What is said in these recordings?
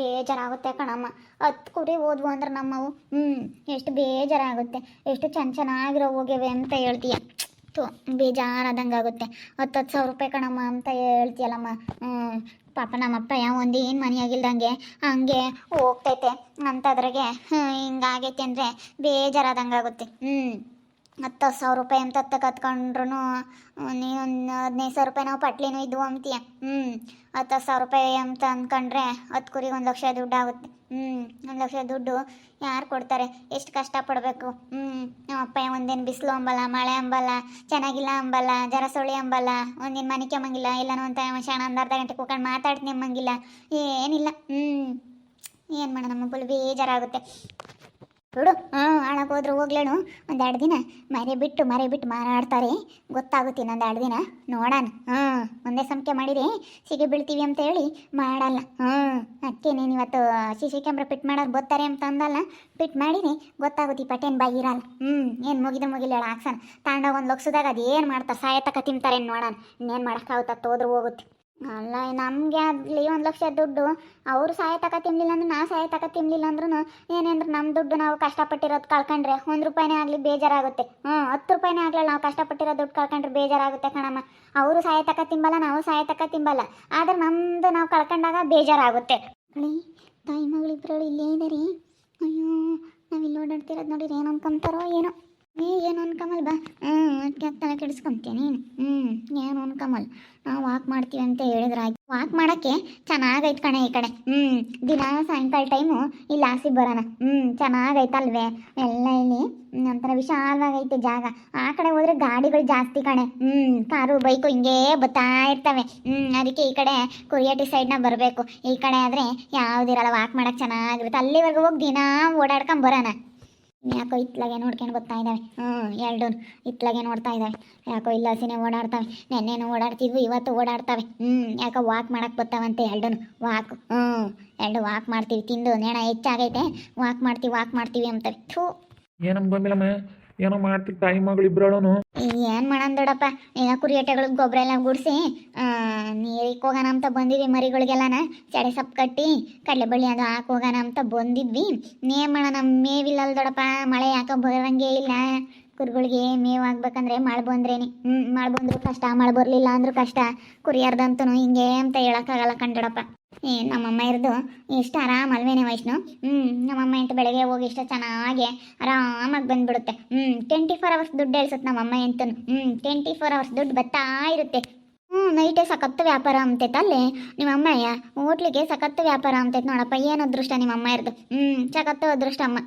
ಬೇಜಾರಾಗುತ್ತೆ ಕಣಮ್ಮ. ಹತ್ತು ಕುರಿ ಓದ್ವು ಅಂದ್ರೆ ನಮ್ಮವು ಹ್ಞೂ ಎಷ್ಟು ಬೇಜಾರಾಗುತ್ತೆ, ಎಷ್ಟು ಚೆನ್ನ ಚೆನ್ನಾಗಿರೋ ಹೋಗ್ಯವೆ ಅಂತ ಹೇಳ್ತೀಯ. ತು ಬೇಜಾರಾದಂಗೆ ಆಗುತ್ತೆ ಹತ್ತು ಹತ್ತು ಸಾವಿರ ರೂಪಾಯಿ ಕಣಮ್ಮ ಅಂತ ಹೇಳ್ತೀಯಲ್ಲಮ್ಮ. ಹ್ಞೂ ಪಾಪ ನಮ್ಮಪ್ಪ ಯಾವ ಒಂದು ಏನು ಮನೆಯಾಗಿಲ್ದಂಗೆ ಹಂಗೆ ಹೋಗ್ತೈತೆ. ಅಂತದ್ರಾಗೆ ಹಿಂಗಾಗೈತೆ ಅಂದರೆ ಬೇಜಾರಾದಂಗೆ ಆಗುತ್ತೆ ಹ್ಞೂ ಹತ್ತು ಸಾವಿರ ರೂಪಾಯಿ ಅಂತ ಕತ್ಕೊಂಡ್ರು ನೀನು ಹದಿನೈದು ಸಾವಿರ ರೂಪಾಯಿ ನಾವು ಪಟ್ಲಿನೂ ಇದ್ವು ಅಂತೀಯ ಹ್ಞೂ ಹತ್ತು ಸಾವಿರ ರೂಪಾಯಿ ಅಂತ ಅಂದ್ಕೊಂಡ್ರೆ ಹತ್ತು ಕುರಿಗೆ ಒಂದು ಲಕ್ಷ ದುಡ್ಡು ಆಗುತ್ತೆ. ಹ್ಞೂ ಒಂದು ಲಕ್ಷ ದುಡ್ಡು ಯಾರು ಕೊಡ್ತಾರೆ? ಎಷ್ಟು ಕಷ್ಟಪಡಬೇಕು ಹ್ಞೂ ನಮ್ಮ ಅಪ್ಪ ಒಂದೇನು ಬಿಸಿಲು ಅಂಬಲ್ಲ, ಮಳೆ ಅಂಬಲ್ಲ, ಚೆನ್ನಾಗಿಲ್ಲ ಅಂಬಲ್ಲ ಜರ ಸುಳಿ ಅಂಬಲ್ಲ, ಒಂದಿನ ಮನೆ ಕೆಮ್ಮಂಗಿಲ್ಲ, ಇಲ್ಲನೋ ಅಂತ ಶಾಣ ಒಂದು ಅರ್ಧ ಗಂಟೆ ಕೂಕೊಂಡು ಮಾತಾಡ್ತೀನಿ ಎಂಬಂಗಿಲ್ಲ ಏನಿಲ್ಲ. ಹ್ಞೂ ಏನು ಮಾಡೋಣ ನಮ್ಮ ಬೇಜಾರಾಗುತ್ತೆ. ಬಿಡು ಹಾಂ ಆಳಕ್ಕೆ ಹೋದ್ರೆ ಹೋಗ್ಲೇನು? ಒಂದು ಎರಡು ದಿನ ಮರೆ ಬಿಟ್ಟು ಮರೆ ಬಿಟ್ಟು ಮಾರಾಡ್ತಾರೆ. ಗೊತ್ತಾಗುತ್ತೆ ಇನ್ನೊಂದು ಎರಡು ದಿನ. ನೋಡೋಣ. ಹ್ಞೂ, ಒಂದೇ ಸಂಖ್ಯೆ ಮಾಡಿದೆ ಸಿಗಿ ಬೀಳ್ತೀವಿ ಅಂತ ಹೇಳಿ ಮಾಡಲ್ಲ. ಹ್ಞೂ ಅದಕ್ಕೆ ನೀನು ಇವತ್ತು ಸಿ ಸಿ ಕ್ಯಾಮ್ರಾ ಪಿಟ್ ಮಾಡೋರು ಗೊತ್ತಾರೆ ಅಂತ ಅಂದಲ್ಲ? ಪಿಟ್ ಮಾಡಿರಿ, ಗೊತ್ತಾಗುತ್ತೆ ಪಟೇನ್ ಬಾಗಿರಲ್ಲ ಹ್ಞೂ, ಏನು ಮುಗಿದ ಮುಗಿಲಿ ಹೇಳ, ಹಾಕ್ಸಣ. ತಾಂಡ ಒಂದು ಲಕ್ಷದಾಗ ಅದು ಏನು ಮಾಡ್ತಾರೆ, ಸಾಯತಕ ತಿಂತಾರೆ ನೋಡೋಣ. ಇನ್ನೇನು ಮಾಡೋಕ್ಕಾಗುತ್ತೆ ಹೋದ್ರೆ ಹೋಗುತ್ತೆ. ಅಲ್ಲ, ನಮಗೆ ಆಗಲಿ ಒಂದು ಲಕ್ಷ ದುಡ್ಡು, ಅವರು ಸಹಾಯ ತಕ ತಿನ್ಲಿಲ್ಲ ಅಂದ್ರೆ ನಾ ಸಹಾಯ ತಕ ತಿನ್ನಲಿಲ್ಲ ಅಂದ್ರೂ ಏನೇಂದ್ರೆ ನಮ್ಮ ದುಡ್ಡು ನಾವು ಕಷ್ಟಪಟ್ಟಿರೋದು ಕಳ್ಕೊಂಡ್ರೆ ಒಂದು ರೂಪಾಯಿನೇ ಆಗಲಿ ಬೇಜಾರಾಗುತ್ತೆ. ಹ್ಞೂ ಹತ್ತು ರೂಪಾಯಿನೇ ಆಗಲಿ ನಾವು ಕಷ್ಟಪಟ್ಟಿರೋ ದುಡ್ಡು ಕಳ್ಕೊಂಡ್ರೆ ಬೇಜಾರಾಗುತ್ತೆ ಕಣಮ್ಮ. ಅವರು ಸಹಾಯ ತಕ ತಿಂಬಲ್ಲ ನಾವು ಸಹಾಯ ತಕ ತಿಂಬಲ್ಲ ಆದ್ರೆ ನಮ್ಮದು ನಾವು ಕಳ್ಕೊಂಡಾಗ ಬೇಜಾರಾಗುತ್ತೆ. ತಾಯಿ ಮಗಳಿಬ್ರು ಇಲ್ಲೇ ರೀ ಅಯ್ಯೋ ನಾವು ಇಲ್ಲಿ ಓಡಾಡ್ತಿರೋದು ನೋಡಿರಿ ಏನು ಅನ್ಕೊಂತಾರೋ ಏನೋ. ಏ, ಏನು ಅನ್ಕಮಲ್ ಬಾ. ಹ್ಞೂ ತಲೆ ಕೆಡಿಸ್ಕೊಂತೀಯ ನೀನು? ಹ್ಞೂ ಏನು ಅನ್ಕಮಲ್ ನಾವು ವಾಕ್ ಮಾಡ್ತೀವಿ ಅಂತ ಹೇಳಿದ್ರೆ ವಾಕ್ ಮಾಡೋಕ್ಕೆ ಚೆನ್ನಾಗೈತೆ ಕಣೆ ಈ ಕಡೆ. ಹ್ಞೂ ದಿನ ಸಾಯಂಕಾಲ ಟೈಮು ಇಲ್ಲಿ ಆಸಿ ಬರೋಣ. ಹ್ಞೂ ಚೆನ್ನಾಗೈತಲ್ವೇ? ಎಲ್ಲ ಇಲ್ಲಿ ಒಂಥರ ವಿಶಾಲವಾಗೈತೆ ಜಾಗ. ಆ ಕಡೆ ಹೋದ್ರೆ ಗಾಡಿಗಳು ಜಾಸ್ತಿ ಕಣೆ. ಹ್ಞೂ ಕಾರು ಬೈಕು ಹಿಂಗೇ ಬರ್ತಾ ಇರ್ತವೆ. ಹ್ಞೂ ಅದಕ್ಕೆ ಈ ಕಡೆ ಕುರಿಯಟಿ ಸೈಡ್ನ ಬರಬೇಕು. ಈ ಕಡೆ ಆದರೆ ಯಾವುದಿರಲ್ಲ ವಾಕ್ ಮಾಡೋಕ್ಕೆ ಚೆನ್ನಾಗಿರುತ್ತೆ. ಅಲ್ಲಿವರೆಗೂ ಹೋಗಿ ದಿನ ಓಡಾಡ್ಕೊಂಡ್ ಬರೋಣ. ಯಾಕೋ ಇತ್ಲಾಗೆ ನೋಡ್ಕೊಂಡು ಬರ್ತಾ ಇದ್ದಾವೆ ಹ್ಞೂ ಎರಡು ಇತ್ಲಾಗೆ ನೋಡ್ತಾ ಇದ್ದಾವೆ ಯಾಕೋ ಇಲ್ಲ ಹಸಿನೇ ಓಡಾಡ್ತಾವೆ. ನೆನ್ನೆನೂ ಓಡಾಡ್ತಿದ್ವು, ಇವತ್ತು ಓಡಾಡ್ತಾವೆ. ಹ್ಞೂ ಯಾಕೋ ವಾಕ್ ಮಾಡಕ್ಕೆ ಬರ್ತಾವಂತೆ ಎರಡೂ ವಾಕ್ ಹ್ಞೂ ಎರಡು ವಾಕ್ ಮಾಡ್ತೀವಿ. ತಿಂದು ನೆಣ ಹೆಚ್ಚಾಗೈತೆ. ವಾಕ್ ಮಾಡ್ತೀವಿ ವಾಕ್ ಮಾಡ್ತೀವಿ ಅಂತವೆ ಥೂ. ಏನಮ್ಮ ಏನೋ ಮಾಡ್ತಿ ತಾಯಿ ಮಗಳು ಇಬ್ಬರಳನು ಏನು ಮಾಡೋಣ ದೊಡ್ಡಪ್ಪ ಈಗ ಕುರಿಯಟ್ಟೆಗಳಿಗೆ ಗೊಬ್ಬರ ಎಲ್ಲ ಗುಡಿಸಿ ನೀರಿಗೆ ಹೋಗೋಣ ಅಂತ ಬಂದಿದ್ವಿ ಮರಿಗಳಿಗೆಲ್ಲನ, ಚಡೆ ಸೊಪ್ಪು ಕಟ್ಟಿ, ಕಡಲೆ ಬಳ್ಳಿ ಅದು ಹಾಕಿ ಅಂತ ಬಂದಿದ್ವಿ. ನೇಮ್ ಮಾಡೋಣ, ಮೇವಿಲ್ಲಲ್ ದೊಡ್ಡಪ್ಪ ಮಳೆ ಯಾಕೆ ಬರಂಗೇ ಇಲ್ಲ. ಕುರಿಗಳಿಗೆ ಮೇವು ಆಗ್ಬೇಕಂದ್ರೆ ಮಳೆ ಬಂದ್ರೇನೆ. ಹ್ಞೂ ಮಳೆ ಬಂದ್ರು ಕಷ್ಟ, ಮಳೆ ಬರಲಿಲ್ಲ ಅಂದ್ರೂ ಕಷ್ಟ. ಕುರಿಯಾರ್ದಂತೂ ಹಿಂಗೆ ಅಂತ ಹೇಳೋಕ್ಕಾಗಲ್ಲ ಕಣ್ದೊಡಪ್ಪ ಏ, ನಮ್ಮಮ್ಮ ಇರೋದು, ಇಷ್ಟು ಆರಾಮ ಅಲ್ವೇನೆ ವೈಷ್ಣು? ಹ್ಞೂ ನಮ್ಮಮ್ಮ ಅಂತ ಬೆಳಗ್ಗೆ ಹೋಗಿ ಇಷ್ಟು ಚೆನ್ನಾಗಿ ಆರಾಮಾಗಿ ಬಂದ್ಬಿಡುತ್ತೆ. ಹ್ಞೂ ಟ್ವೆಂಟಿ ಫೋರ್ ಅವರ್ಸ್ ದುಡ್ಡು ಹೇಳ್ಸುತ್ತೆ ನಮ್ಮಮ್ಮ ಅಂತನು ಹ್ಞೂ ಟ್ವೆಂಟಿ ಫೋರ್ ಅವರ್ಸ್ ದುಡ್ಡು ಬರ್ತಾ ಇರುತ್ತೆ. ಹ್ಞೂ ನೈಟೇ ಸಖತ್ತು ವ್ಯಾಪಾರ ಅಂತೈತೆ ಅಲ್ಲಿ ನಿಮ್ಮ ಅಮ್ಮಯ್ಯ ಹೋಟ್ಲಿಗೆ ಸಖತ್ತು ವ್ಯಾಪಾರ ಅಂತೈತೆ ನೋಡಪ್ಪ, ಏನು ಅದೃಷ್ಟ ನಿಮ್ಮ ಅಮ್ಮ ಇರೋದು. ಹ್ಞೂ ಸಖತ್ತು ಅದೃಷ್ಟ ಅಮ್ಮ.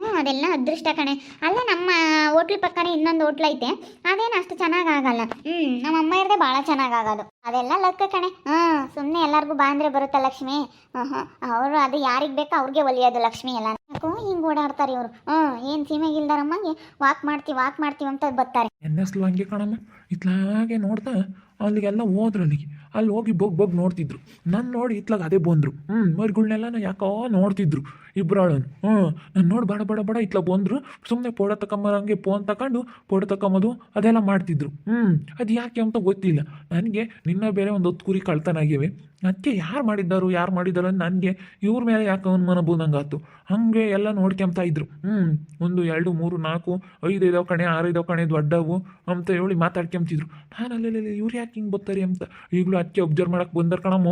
ಹ್ಞೂ ಅದೆಲ್ಲ ಅದೃಷ್ಟ ಕಣೆ. ಅಲ್ಲ, ನಮ್ಮ ಹೋಟ್ಲ್ ಪಕ್ಕನೇ ಇನ್ನೊಂದು ಹೋಟ್ಲ್ ಐತೆ. ಅದೇನು ಅಷ್ಟು ಚೆನ್ನಾಗಿ ಆಗಲ್ಲ ಹ್ಞೂ ನಮ್ಮ ಅಮ್ಮ ಇರದೆ ಭಾಳ ಚೆನ್ನಾಗಿ ಆಗೋದು ಅದೆಲ್ಲ ಲಕ್ಕ ಕಣೆ. ಹ್ಞೂ ಸುಮ್ಮನೆ ಎಲ್ಲರಿಗೂ ಬಾ ಬರುತ್ತೆ ಲಕ್ಷ್ಮಿ? ಹ್ಞೂ ಹಾಂ ಅವರು ಅದು ಯಾರಿಗೆ ಬೇಕೋ ಅವ್ರಿಗೆ ಒಲಿಯೋದು ಲಕ್ಷ್ಮಿ ಎಲ್ಲ. ಯಾಕೋ ಹಿಂಗೆ ಓಡಾಡ್ತಾರೆ ಇವರು. ಹ್ಞೂ ಏನು ಸೀಮೆಗಿಲ್ದಾರಮ್ಮಂಗೆ ವಾಕ್ ಮಾಡ್ತೀವಿ ವಾಕ್ ಮಾಡ್ತೀವಿ ಅಂತ ಬರ್ತಾರೆ. ಎನ್ನೆಸ್ಲು ಹಂಗೆ ಕಣಮ್ಮ ಇತ್ಲಾಗೆ ನೋಡ್ತಾ, ಅಲ್ಲಿಗೆಲ್ಲ ಹೋದ್ರು ಅಲ್ಲಿಗೆ ಅಲ್ಲಿ ಹೋಗಿ ಬಗ್ ಬಗ್ ನೋಡ್ತಿದ್ರು. ನಾನು ನೋಡಿ ಇತ್ಲಾಗ ಅದೇ ಬಂದರು. ಹ್ಞೂ ಮರಿಗಳ್ನೆಲ್ಲ ಯಾಕೋ ನೋಡ್ತಿದ್ರು. ಇಬ್ಬರಾಳನು ಹ್ಞೂ, ನಾನು ನೋಡಿ ಬಡ ಬಡ ಬಡ. ಇತ್ಲ ಬಂದರು ಸುಮ್ಮನೆ ಫೋಟೋ ತಕೊಂಬರಂಗೆ ಫೋನ್ ತಗೊಂಡು ಪೋಡ ತಕೊಂಬೋದು, ಅದೆಲ್ಲ ಮಾಡ್ತಿದ್ರು. ಹ್ಞೂ, ಅದು ಯಾಕೆ ಅಂತ ಗೊತ್ತಿಲ್ಲ. ನನಗೆ ನಿನ್ನ ಬೇರೆ ಒಂದು ಹೊತ್ತು ಕುರಿ ಕಳ್ತನಾಗಿವೆ ಅದಕ್ಕೆ ಯಾರು ಮಾಡಿದ್ದಾರು, ಯಾರು ಮಾಡಿದ್ದಾರೋ ನನಗೆ ಇವ್ರ ಮೇಲೆ ಯಾಕೆ ಅನುಮಾನ ಬಂದಂಗಾತು. ಹಾಗೆ ಎಲ್ಲ ನೋಡ್ಕೊಂತ ಇದ್ರು. ಹ್ಞೂ, ಒಂದು, ಎರಡು, ಮೂರು, ನಾಲ್ಕು, ಐದು ಇದಾವ ಕಣೆ, ಆರು ಕಣೆ ದೊಡ್ಡವು ಅಂತ ಹೇಳಿ ಮಾತಾಡ್ಕೊಂತಿದ್ರು ನಾನು ಅಲ್ಲೆಲ್ಲ ಇವ್ರು ಯಾಕೆ ಹಿಂಗೆ ಬರ್ತಾರೆ ಅಂತ. ಈಗಲೂ ಅದಕ್ಕೆ ಒಬ್ಸರ್ವ್ ಮಾಡಕ್ಕೆ ಬಂದರ್ ಕಣಮ್ಮ.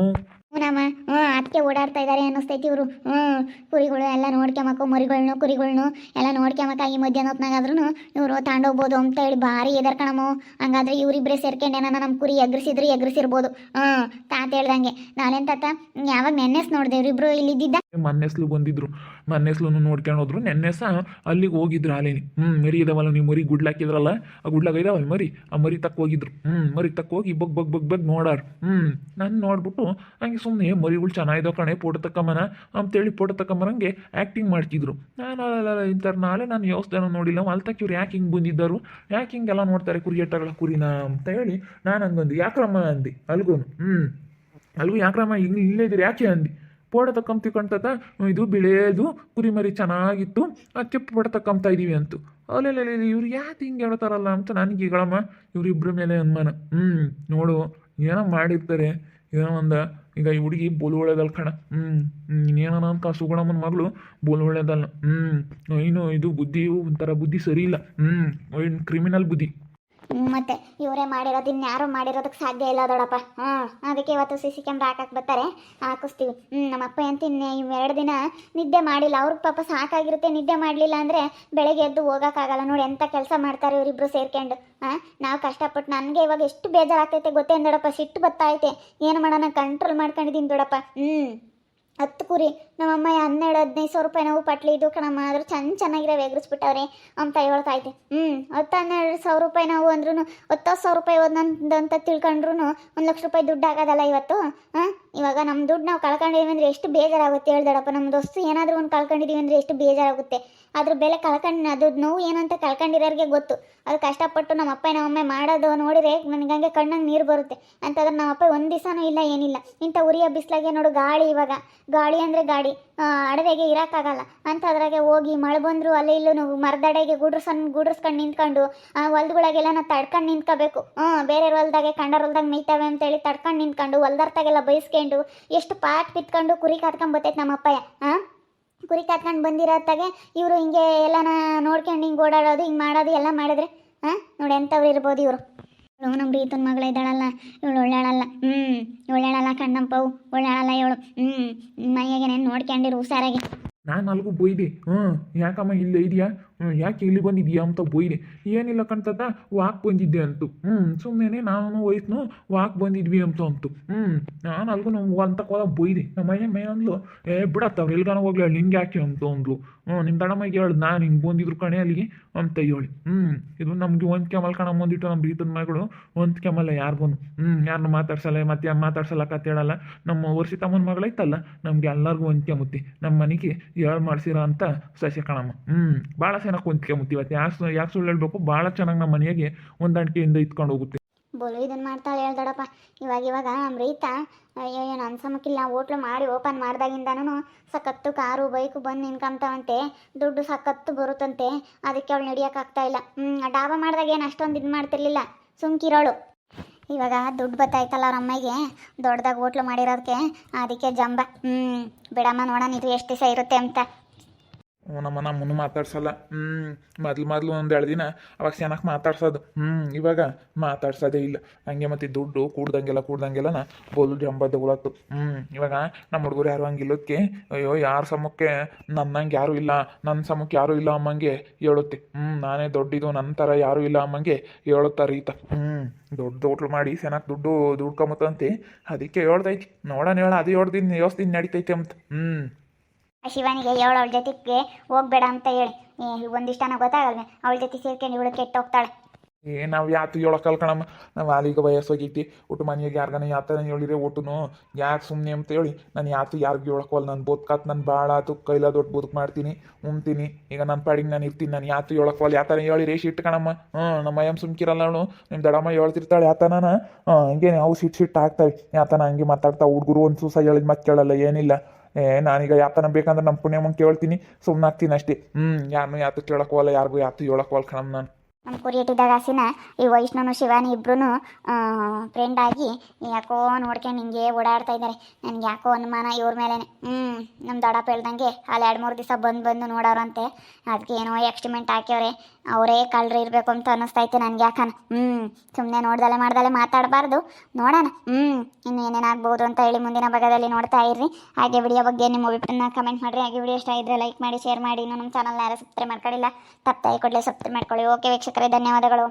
ಅದಕ್ಕೆ ಓಡಾಡ್ತಾ ಇದ್ದಾರೆ ಅನ್ನಿಸ್ತೈತಿ ಇವರು. ಹ್ಞೂ, ಕುರಿಗಳು ಎಲ್ಲ ನೋಡ್ಕೊಂಬಕು ಮರಿಗಳ್ನು, ಕುರಿಗಳ್ನು ಎಲ್ಲ ನೋಡ್ಕೊಂಬಕ ಈ ಮಧ್ಯಾಹ್ನ ಹೊತ್ನಾಗಾದ್ರೂ ಇವರು ತಾಂಡೋಗ್ಬೋದು ಅಂತ ಹೇಳಿ ಭಾರಿ ಎದರ್ಕಣಮ್ಮ ಹಂಗಾದ್ರೆ ಇವರಿಬ್ಬರೇ ಸೇರ್ಕೊಂಡು ನಮ್ಮ ಕುರಿ ಎಗ್ರಿಸಿದ್ರು ಎಗ್ರಿಸಿರ್ಬೋದು. ಹಾಂ ತಾತ ಹೇಳ್ದಂಗೆ. ನಾನೇನ್ ತಾತ ಯಾವಾಗ ನೆನ್ನೆಸ್ ನೋಡಿದೆ ಇವರಿಬ್ರು ಇಲ್ಲಿದ್ದಿದ್ದ? ಮನ್ನೆಸ್ಲು ಬಂದಿದ್ರು. ಮನ್ನೆಸ್ಲು ನೋಡ್ಕೊಂಡು ಹೋದ್ರು. ನೆನ್ನೆ ಸಹ ಅಲ್ಲಿಗೆ ಹೋಗಿದ್ರು ಅಲ್ಲೇನಿ ಹ್ಞೂ ಮರಿ ಇದಾವಲ್ಲ, ನೀವು ಮರಿ ಗುಡ್ಲಾಕಿದ್ರಲ್ಲ ಆ ಗುಡ್ಲಾಗ ಇದಾವಲ್ಲ ಮರಿ? ಆ ಮರಿ ತಕ್ಕ ಹೋಗಿದ್ರು. ಹ್ಞೂ ಮರಿ ತಕ್ಕ ಹೋಗಿ ಬಗ್ ಬಗ್ ಬಗ್ ಬಗ್ ನೋಡಾರ. ಹ್ಞೂ ನಾನು ನೋಡ್ಬಿಟ್ಟು ಹಂಗೆ ಸುಮ್ಮನೆ ಮರಿಗಳು ಚೆನ್ನಾಗಿದ್ದಾವೆ ಕಣೆ ಫೋಟೋ ತಕ್ಕಮ್ಮನ ಅಂತೇಳಿ ಫೋಟೋ ತಕೊಂಬರಂಗೆ ಆ್ಯಕ್ಟಿಂಗ್ ಮಾಡ್ತಿದ್ರು. ನಾನು ಅಲ್ಲ ಇಂಥವ್ರು ನಾಳೆ ನಾನು ಯೋಚನೆ ನೋಡಿಲ್ಲ. ಅಲ್ತಕ್ಕೆ ಇವ್ರು ಯಾಕೆ ಹಿಂಗೆ ಬಂದಿದ್ದರು? ಯಾಕೆ ಹಿಂಗೆಲ್ಲ ನೋಡ್ತಾರೆ ಕುರಿಯಟ್ಟಗಳ ಕುರಿನ ಅಂತ ಹೇಳಿ ನಾನು ಹಂಗಂದು. ಯಾಕ್ರಮ್ಮ ಅಂದಿ. ಅಲ್ಗೂ ಹ್ಞೂ ಅಲ್ಗೂ ಯಾಕ್ರಮ್ಮ ಹಿಂಗೆ ಇಲ್ಲೇ ಇದ್ದೀರಿ? ಯಾಕೆ ಅಂದಿ? ಪೋಡ ತಕೊಂತೀವಿ ಕಣ್ತತ ಇದು ಬಿಳೇದು. ಕುರಿಮರಿ ಚೆನ್ನಾಗಿತ್ತು. ಅದಕ್ಕೆ ಫೋಟೋ ತಕೊಂತ ಇದೀವಿ ಅಂತು. ಅಲ್ಲೆಲ್ಲ ಇವ್ರು ಯಾಕೆ ಹಿಂಗೆ ಹೇಳ್ತಾರಲ್ಲ ಅಂತ ನನಗೆ ಈಗಳಮ್ಮ ಇವರಿಬ್ಬರ ಮೇಲೆ ಅನುಮಾನ. ಹ್ಞೂ ನೋಡು, ಏನೋ ಮಾಡಿರ್ತಾರೆ. ಏನೋ ಒಂದು ಈಗ ಈ ಹುಡುಗಿ ಬೋಲು ಒಳ್ಳೇದಲ್ಲ ಕಣ ಹ್ಞೂ ಇನ್ನೇನ ಅಂತ ಸುಗುಣಮ್ಮನ ಮಗಳು ಬೋಲು ಒಳ್ಳೇದಲ್ಲ ಹ್ಞೂ ಇನ್ನು ಇದು ಬುದ್ಧಿ ಒಂಥರ ಬುದ್ಧಿ ಸರಿ ಇಲ್ಲ ಹ್ಞೂ ಏನು ಕ್ರಿಮಿನಲ್ ಬುದ್ಧಿ. ಮತ್ತೆ ಇವರೇ ಮಾಡಿರೋದು ಇನ್ಯಾರು ಮಾಡಿರೋದಕ್ಕೆ ಸಾಧ್ಯ ಇಲ್ಲ ದೊಡಪ್ಪ. ಹಾಂ, ಅದಕ್ಕೆ ಇವತ್ತು ಸಿ ಸಿ ಕ್ಯಾಮ್ರಾ ಹಾಕಕ್ಕೆ ಬರ್ತಾರೆ. ಹಾಕಿಸ್ತೀವಿ. ಹ್ಞೂ ನಮ್ಮ ಅಪ್ಪ ಅಂತ ಇನ್ನು ಎರಡು ದಿನ ನಿದ್ದೆ ಮಾಡಿಲ್ಲ. ಅವ್ರ ಪಾಪ ಸಾಕಾಗಿರುತ್ತೆ, ನಿದ್ದೆ ಮಾಡಲಿಲ್ಲ ಅಂದರೆ ಬೆಳಗ್ಗೆ ಎದ್ದು ಹೋಗೋಕ್ಕಾಗಲ್ಲ. ನೋಡಿ ಎಂಥ ಕೆಲಸ ಮಾಡ್ತಾರೆ ಇವರಿಬ್ಬರು ಸೇರ್ಕೊಂಡು. ಹಾಂ, ನಾವು ಕಷ್ಟಪಟ್ಟು ನನಗೆ ಇವಾಗ ಎಷ್ಟು ಬೇಜಾರಾಗ್ತೈತೆ ಗೊತ್ತೇನು ದೊಡಪ್ಪ? ಸಿಟ್ಟು ಬತ್ತಾಯ್ತೆ ಏನು ಮಾಡೋಣ? ಕಂಟ್ರೋಲ್ ಮಾಡ್ಕೊಂಡಿದ್ದೀನಿ ದೊಡಪ್ಪ. ಹ್ಞೂ ಹತ್ತು ಕುರಿ. ನಮ್ಮಮ್ಮ ಹನ್ನೆರಡು, ಹದಿನೈದು ಸಾವಿರ ರೂಪಾಯಿ ನಾವು ಪಟ್ಲಿ ಇದು ಕಣಮ್ಮ. ಆದರೂ ಚೆನ್ನ ಚೆನ್ನಾಗಿರೋ ಎಗ್ರಿಸ್ಬಿಟ್ಟವ್ರೆ ಅಂತ ಹೇಳ್ತಾ ಐತೆ ಹ್ಞೂ ಹತ್ತು, ಹನ್ನೆರಡು ಸಾವಿರ ರೂಪಾಯಿ ನಾವು ಅಂದ್ರೂ ಹತ್ತು ಸಾವಿರ ರೂಪಾಯಿ ಒಂದೊಂದು ಅಂತ ತಿಳ್ಕೊಂಡ್ರು ಒಂದು ಲಕ್ಷ ರೂಪಾಯಿ ದುಡ್ಡು ಆಗೋದಲ್ಲ ಇವತ್ತು? ಹಾಂ? ಇವಾಗ ನಮ್ಮ ದುಡ್ಡು ನಾವು ಕಳ್ಕೊಂಡಿದ್ದೀವಿ ಅಂದರೆ ಎಷ್ಟು ಬೇಜಾರಾಗುತ್ತೆ ಹೇಳ್ದಡಪ್ಪ. ನಮ್ಮ ದೋಸ್ತು ಏನಾದರೂ ಒಂದು ಕಳ್ಕೊಂಡಿದ್ದೀವಿ ಅಂದರೆ ಎಷ್ಟು ಬೇಜಾರಾಗುತ್ತೆ. ಅದ್ರ ಬೆಲೆ ಕಳ್ಕೊಂಡು, ಅದು ನೋವು ಏನಂತ ಕಳ್ಕೊಂಡಿರೋರಿಗೆ ಗೊತ್ತು. ಅದು ಕಷ್ಟಪಟ್ಟು ನಮ್ಮ ಅಪ್ಪ ನಮ್ಮಮ್ಮ ಮಾಡೋದು ನೋಡಿದ್ರೆ ನನಗೆ ಹಂಗೆ ಕಣ್ಣಂಗೆ ನೀರು ಬರುತ್ತೆ. ಅಂತಂದ್ರೆ ನಮ್ಮ ಅಪ್ಪ ಒಂದು ದಿವಸನೂ ಇಲ್ಲ, ಏನಿಲ್ಲ. ಇಂಥ ಉರಿಯ ಬಿಸಿಲಾಗೆ ನೋಡು ಗಾಳಿ ಇವಾಗ. ಗಾಳಿ ಅಂದರೆ ಗಾಡಿ ಅಡವೆಗೆ ಇರೋಕ್ಕಾಗಲ್ಲ ಅಂಥದ್ರಾಗೆ ಹೋಗಿ ಮಳೆ ಬಂದರೂ ಅಲ್ಲಿ ಇಲ್ಲೂ ಮರದಡೆಗೆ ಗುಡ್ರಸನ್, ಗುಡ್ರಸ್ಕೊಂಡು ನಿಂತ್ಕೊಂಡು, ಆ, ಹೊಲ್ದೊಳಗೆಲ್ಲ ನಾವು ತಡ್ಕೊಂಡು ನಿಂತ್ಕೋಬೇಕು. ಹ್ಞೂ ಬೇರೆ ಹೊಲ್ದಾಗೆ, ಕಂಡರ ಹೊಲ್ದಾಗ ಮೇಯ್ತವೆ ಅಂತೇಳಿ ತಡ್ಕೊಂಡು ನಿಂತ್ಕೊಂಡು ಹೊಲ್ದರ್ತಾಗೆಲ್ಲ ಬೈಸ್ಕೊಂಡು ಎಷ್ಟು ಪಾಟ್ ಬಿತ್ಕೊಂಡು ಕುರಿ ಕಾತ್ಕೊಂಡ್ ಬರ್ತೈತೆ ನಮ್ಮ ಅಪ್ಪಯ್ಯ ಹಾಂ ಕುರಿ ಕಾತ್ಕೊಂಡು ಬಂದಿರೋತ್ತಾಗೆ ಇವರು ಹಿಂಗೆ ಎಲ್ಲನ ನೋಡ್ಕೊಂಡು ಹಿಂಗೆ ಓಡಾಡೋದು, ಹಿಂಗೆ ಮಾಡೋದು, ಎಲ್ಲ ಮಾಡಿದ್ರೆ ಹಾಂ ನೋಡಿ ಎಂಥವ್ರು ಇರ್ಬೋದು ಇವರು. ಇವಳು ನಮ್ಮ ಮಗಳ ಇದ್ದಾಳಲ್ಲ, ಇವಳು ಒಳ್ಳಾಳಲ್ಲ ಹ್ಞೂ ಒಳ್ಳಾಳಲ್ಲ ಕಣ್ಣಪ್ಪವು ಒಳ್ಳಾಳಲ್ಲ ಇವಳು. ಹ್ಞೂ ಮೈಯಾಗೆ ನೆನ್ ನೋಡ್ಕೊಂಡಿರು ಹುಷಾರಾಗಿ. ನಾನು ಅಲ್ಗೂ ಹ್ಞೂ ಯಾಕಮ್ಮ ಇಲ್ಲೇ ಇದೆಯಾ? ಯಾಕೆ ಇಲ್ಲಿ ಬಂದಿದ್ಯಾ ಅಂತ ಬೈದೆ ಏನಿಲ್ಲ ಕಣ್ತದ ವಾಕ್ ಬಂದಿದ್ದೆ ಅಂತು. ಹ್ಞೂ ಸುಮ್ಮನೆ ನಾನು ವಯಸ್ಸು ವಾಕ್ ಬಂದಿದ್ವಿ ಅಂತ ಅಂತು. ಹ್ಞೂ ನಾನು ಅಲ್ಗೂ ನಮ್ಮ ಅಂತ ಕೋಲ ಬೈದೆ. ನಮ್ಮ ಮನೆ ಮೈ ಅಂದ್ಲು, ಏ ಬಿಡತ್ತವ್ರು ಎಲ್ಗಾನ ಹೋಗ್ಲಿ ಹೇಳಿ ನಿಂಗೆ ಯಾಕೆ? ಅಂತ ಅಂದ್ಲು. ಹ್ಞೂ ನಿಮ್ಮ ದಡಮ್ಮಗೆ ಹೇಳು, ನಾನು ಹಿಂಗೆ ಬಂದಿದ್ರು ಕಣೆ ಅಲ್ಲಿಗೆ ಅಂತ ಹೇಳಿ. ಹ್ಞೂ ಇದು ನಮಗೆ ಒಂದು ಕೆಮಲ್ ಕಣ ಬಂದಿಟ್ಟು ನಮ್ಮ ರೀತನ ಮಗಳು ಒಂದು ಕೆಮಲ್ಲ ಯಾರಿಗೂ. ಹ್ಞೂ ಯಾರನ್ನ ಮಾತಾಡ್ಸಲ್ಲ, ಮತ್ತೆ ಮಾತಾಡ್ಸಲ್ಲ ಕತ್ತೇಳಲ್ಲ ನಮ್ಮ ವರ್ಷಿತಮ್ಮನ ಮಗಳೈತಲ್ಲ ನಮ್ಗೆ ಎಲ್ಲರಿಗೂ ಒಂದ್ ಮುತ್ತಿ ನಮ್ಮ ಮನೆಗೆ ಹೇಳ್ ಮಾಡ್ಸಿರ ಅಂತ ಸಸ್ಯ ಕಣಮ್ಮ. ಹ್ಞೂ ಭಾಳ ಚೆನ್ನಾಗಿ ಮುತ್ತಿ? ಯಾಕ ಯಾಕೆ ಯಾಕೆ ಸುಳ್ಳು ಹೇಳಬೇಕು? ಭಾಳ ಚೆನ್ನಾಗಿ ನಮ್ಮ ಮನೆಯಾಗೆ ಹೊಂದಾಣಿಕೆಯಿಂದ ಇತ್ಕೊಂಡು ಹೋಗುತ್ತೆ. ಬೋಲು ಇದನ್ನ ಮಾಡ್ತಾಳೆ ಹೇಳ್ದಡಪ್ಪ ಇವಾಗ ಇವಾಗ ಅಮೃತ ಏನು ಅನ್ಸಮಕ್ಕಿಲ್ಲ. ಹೋಟ್ಲು ಮಾಡಿ ಓಪನ್ ಮಾಡ್ದಾಗಿಂದನೂ ಸಖತ್ತು ಕಾರು, ಬೈಕು ಬಂದು ನಿನ್ಕೊಂತಾವಂತೆ ದುಡ್ಡು ಸಖತ್ತು ಬರುತ್ತಂತೆ. ಅದಕ್ಕೆ ಅವಳು ನಡಿಯೋಕ್ಕಾಗ್ತಾ ಇಲ್ಲ. ಡಾಬಾ ಮಾಡಿದಾಗ ಏನು ಅಷ್ಟೊಂದು ಇದು ಮಾಡ್ತಿರ್ಲಿಲ್ಲ. ಸುಮ್ಕಿರೋಳು. ಇವಾಗ ದುಡ್ಡು ಬತ್ತಾಯ್ತಲ್ಲ ಅವ್ರ ಅಮ್ಮಗೆ. ದೊಡ್ಡದಾಗಿ ಹೋಟ್ಲು ಮಾಡಿರೋದಕ್ಕೆ ಅದಕ್ಕೆ ಜಂಬ. ಹ್ಞೂ ಬಿಡಮ್ಮ ನೋಡೋಣ, ಇದು ಎಷ್ಟು ದಿವಸ ಇರುತ್ತೆ ಅಂತ. ನಮ್ಮ ನಮ್ಮನ್ನು ಮಾತಾಡ್ಸಲ್ಲ. ಹ್ಞೂ ಮೊದ್ಲು ಮೊದಲು ಒಂದು ಎರಡು ದಿನ ಅವಾಗ ಚೆನ್ನಾಗಿ ಮಾತಾಡ್ಸೋದು. ಹ್ಞೂ ಇವಾಗ ಮಾತಾಡ್ಸೋದೇ ಇಲ್ಲ. ಹಂಗೆ ಮತ್ತು ದುಡ್ಡು ಕೂಡ್ದಂಗೆಲ್ಲ ಕೂಡ್ದಂಗೆಲ್ಲ ಬೋಲು ಜಂಬ ಉಳತ್ತು ಹ್ಞೂ ಇವಾಗ ನಮ್ಮ ಹುಡುಗರು ಯಾರು ಹಂಗಿಲ್ಲದಕ್ಕೆ ಅಯ್ಯೋ, ಯಾರ ಸಮಕ್ಕೆ ನನ್ನಂಗೆ ಯಾರೂ ಇಲ್ಲ ನನ್ನ ಸಮಕ್ಕೆ ಯಾರೂ ಇಲ್ಲ ಅಮ್ಮಂಗೆ ಹೇಳುತ್ತೆ. ಹ್ಞೂ ನಾನೇ ದೊಡ್ಡಿದು ನನ್ನ ಥರ ಯಾರೂ ಇಲ್ಲ ಅಮ್ಮಂಗೆ ಹೇಳುತ್ತಾರೆ ಈತ ಹ್ಞೂ ದೊಡ್ಡ ಹೋಟ್ಲು ಮಾಡಿ ಚೆನ್ನಾಗಿ ದುಡ್ಡು ದುಡ್ಕೊಂಬತ್ತಂತೆ. ಅದಕ್ಕೆ ಹೇಳ್ದೈತಿ. ನೋಡೋಣ ಹೇಳ, ಅದು ಹೇಳ್ದಿನ ಯೋಸ್ತಿನ ನಡಿತೈತೆ ಅಂತ. ಹ್ಞೂ ಶಿವಾನಿಗೆ ಹೇಳು ಅವಳ ಜೊತೆಗೆ ಹೋಗ್ಬೇಡ ಅಂತ ಹೇಳಿ. ಒಂದಿಷ್ಟನ ಗೊತ್ತಾಗಲ್ವೇ? ಅವಳ ಜೊತೆ ಸೇರ್ಕೊಂಡು ಇವಳು ಕೆಟ್ಟ ಹೋಗ್ತಾಳೆ. ಏ, ನಾವು ಯಾತು ಹೇಳಕ್ಕಲ್ಲ ಕಣಮ್ಮ ನಾವು ಅಲ್ಲಿಗೆ ವಯಸ್ಸೋಗೈತಿ. ಒಟ್ಟು ಮನೆಯಾಗ ಯಾರ್ಗನ ಯಾತನ ಹೇಳಿದ್ರೆ ಒಟ್ಟುನು ಯಾಕೆ ಸುಮ್ಮನೆ ಅಂತ ಹೇಳಿ, ನಾನು ಯಾತು ಯಾರಿಗೂ ಹೇಳಕ್ಕಲ್ಲ ನಾನು ಬದುಕಾತ್ ನಾನು ಭಾಳ ಆತು. ಕೈಲ ದೊಡ್ಡ ಬದುಕು ಮಾಡ್ತೀನಿ ಉಣ್ತೀನಿ ಈಗ ನನ್ನ ಪಾಡಿಗೆ ನಾನು ಇರ್ತೀನಿ. ನಾನು ಯಾತು ಹೇಳಕ್ಕಲ್ಲ ಯಾತನ ಹೇಳಿ ರೇಷ್ ಇಟ್ಟು ಕಣಮ್ಮ. ಹ್ಞೂ, ನಮ್ಮ ಅಯ್ಯಮ್ಮ ಸುಮ್ಕಿರಲ್ಲ ಅವಳು. ನಿಮ್ಮ ದಡಮ್ಮ ಹೇಳ್ತಿರ್ತಾಳೆ ಯಾತನ ಹಾಂ ಹಂಗೆ ನಾವು ಸಿಟ್ಟು ಸಿಟ್ಟು ಆಗ್ತಾವೆ. ಯಾತನ ಹಂಗೆ ಮಾತಾಡ್ತಾ ಹುಡುಗರು ಒಂದು ಸೂಸ ಹೇಳಿದ ಮತ್ತೆ ಕೇಳಲ್ಲ, ಏನಿಲ್ಲ. ಏ, ನಾನೀಗ ಯಾತನ ಬೇಕಂದ್ರೆ ನಮ್ಮ ಪುಣ್ಯಮ್ಮಂಗೆ ಕೇಳ್ತೀನಿ. ಸುಮ್ಮನಾಗ್ತೀನಿ ಅಷ್ಟೇ. ಹ್ಞೂ ಯಾರನ್ನೂ ಯಾತು ಹೋಗಲ್ಲ, ಯಾರಿಗೂ ಯಾತು ಹೇಳಕ್ಕಲ್ಲ ಕಣಮ್ಮ ನಾನು. ನಮ್ಮ ಕುರಿಯಟ್ಟಿದ್ದಾಗ ಹಸಿನ ಈ ವೈಷ್ಣವನು, ಶಿವಾನಿ ಇಬ್ಬರೂ ಫ್ರೆಂಡ್ ಆಗಿ ಯಾಕೋ ನೋಡ್ಕೊಂಡು ಹಿಂಗೆ ಓಡಾಡ್ತಾ ಇದ್ದಾರೆ. ನನಗೆ ಯಾಕೋ ಅನುಮಾನ ಇವ್ರ ಮೇಲೇ ಹ್ಞೂ ನಮ್ಮ ದೊಡ್ಡಪ್ಪ ಹೇಳ್ದಂಗೆ ಅಲ್ಲಿ ಎರಡು ಮೂರು ದಿವಸ ಬಂದು ಬಂದು ನೋಡೋರಂತೆ. ಅದಕ್ಕೆ ಏನೋ ಎಕ್ಸ್ಟಿಮೆಂಟ್ ಹಾಕ್ಯವ್ರೆ. ಅವರೇ ಕಳ್ಳರು ಇರಬೇಕು ಅಂತ ಅನ್ನಿಸ್ತೈತೆ ನನಗೆ ಯಾಕನ. ಹ್ಞೂ ಸುಮ್ಮನೆ ನೋಡ್ದಲೆ ಮಾಡ್ದಲೆ ಮಾತಾಡಬಾರ್ದು. ನೋಡೋಣ. ಹ್ಞೂ ಇನ್ನು ಏನೇನಾಗ್ಬೋದು ಅಂತ ಹೇಳಿ ಮುಂದಿನ ಭಾಗದಲ್ಲಿ ನೋಡ್ತಾ ಇರ್ರಿ. ಹಾಗೆ ವಿಡಿಯೋ ಬಗ್ಗೆ ನಿಮ್ಮ ಅಭಿಪ್ರಾಯನ ಕಮೆಂಟ್ ಮಾಡಿರಿ. ಹಾಗೆ ವಿಡಿಯೋ ಇಷ್ಟ ಇದ್ದರೆ ಲೈಕ್ ಮಾಡಿ ಶೇರ್ ಮಾಡಿ. ಇನ್ನೂ ನಮ್ಮ ಚಾನಲ್ನ ಯಾರು ಸಬ್ಸ್ಕ್ರೈಬ್ ಮಾಡ್ಕೊಳ್ಳಿಲ್ಲ ತಪ್ಪಾಗಿ ಕೊಡಲಿ ಸಬ್ಸ್ಕ್ರೈಬ್ ಮಾಡ್ಕೊಳ್ಳಿ. ಓಕೆ ವೀಕ್ಷಕರೇ ಧನ್ಯವಾದಗಳು.